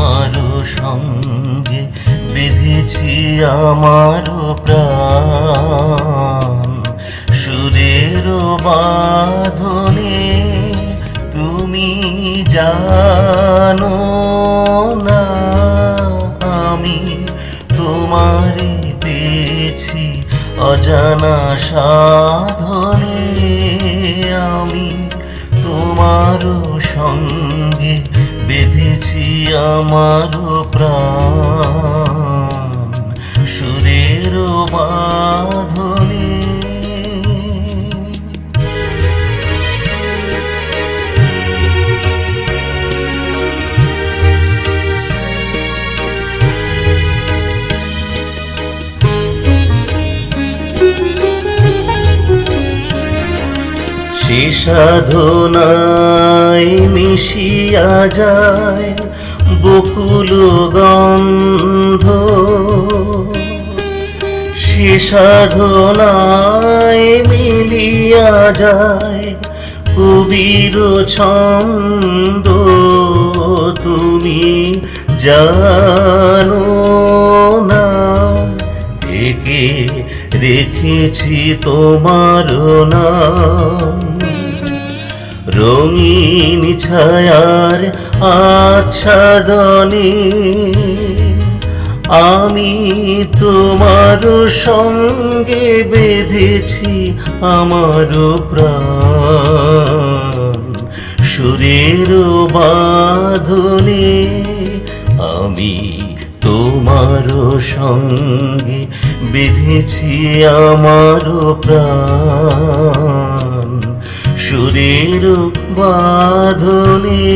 তোমার সঙ্গে বেঁধেছি আমার প্রাণ। সুরের বাঁধনে তুমি জানো না, আমি তোমারে পেয়েছি অজানা সাধনে। আমি তোমার সঙ্গে বেঁধেছি আমার প্রাণ। সে সাধনায় মিশিয়া যায় বকুল গন্ধ। সে সাধনায় মিলিয়া যায় কবির ছন্দ। তুমি জানো না রেখেছি তোমার নাম। রঙিন ছায়ার আচ্ছাদনে আমি তোমার সঙ্গে বেঁধেছি আমার প্রাণ। সুরের বাঁধনে আমি তোমার সঙ্গে বেঁধেছি আমার প্রাণ। সুরের বাঁধনে।